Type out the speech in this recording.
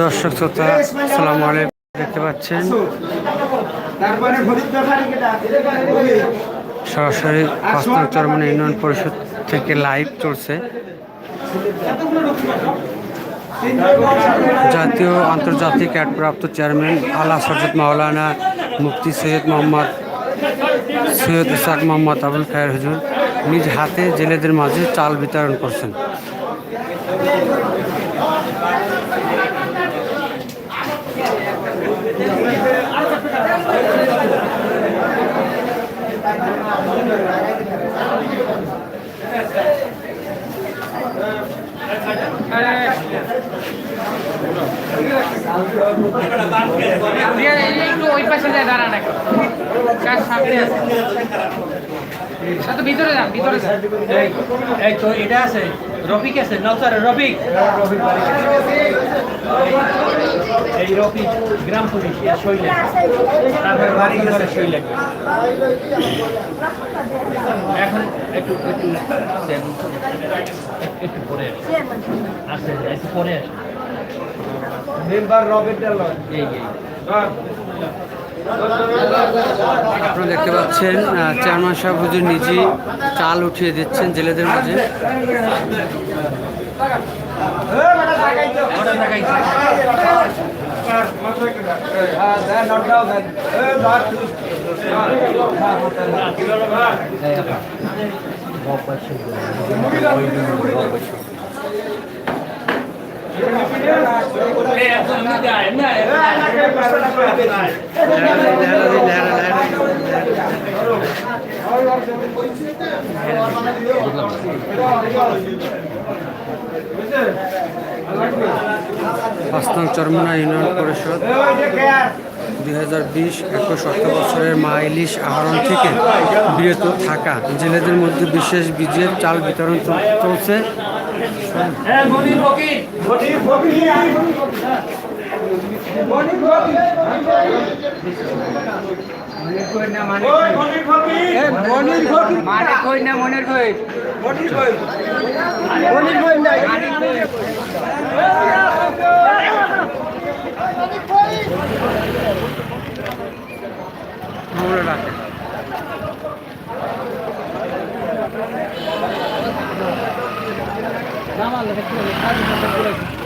দর্শক শ্রোতা সালাম আলাইকুম। দেখতে পাচ্ছেন, সরাসরি পাঁচতম ইউনিয়ন পরিষদ থেকে লাইভ চলছে। জাতীয় আন্তর্জাতিক অ্যাডপ্রাপ্ত চেয়ারম্যান আলা সরজত মাওলানা মুফতি সৈয়দ মোহাম্মদ সৈয়দ ইসাক মোহাম্মদ আবুল খায়ের হুজুর নিজ হাতে জেলেদের মাঝে চাল বিতরণ করছেন। আচ্ছা, এটা আছে রফিক আছে নৌসার রফিক এই রফিক গ্রাম পুলিশ এর শৈলে তারপরে বাড়ি গেছে শৈলে এখন একটু একটু একটু পরে আসে একটু পরে আসে মেম্বার এই এই। আপনারা দেখতে পাচ্ছেন চেয়ারম্যান সাহেব হুজুর নিজেই চাল উঠিয়ে দিচ্ছেন জেলেদের মাঝে। ওটা পাঁচতম চরমনা ইউনিয়ন পরিষদ, দুই হাজার বিশ একুশ অর্থ বছরের মা ইলিশ আহরণ থেকে বিরত থাকা। জেলেদের মধ্যে বিশেষ বীজের চাল বিতরণ চল- চলছে। হ্যাঁ, মনির ফকির। মাটি কই না মনের কই? মনে রাখে। জামাল দেখতে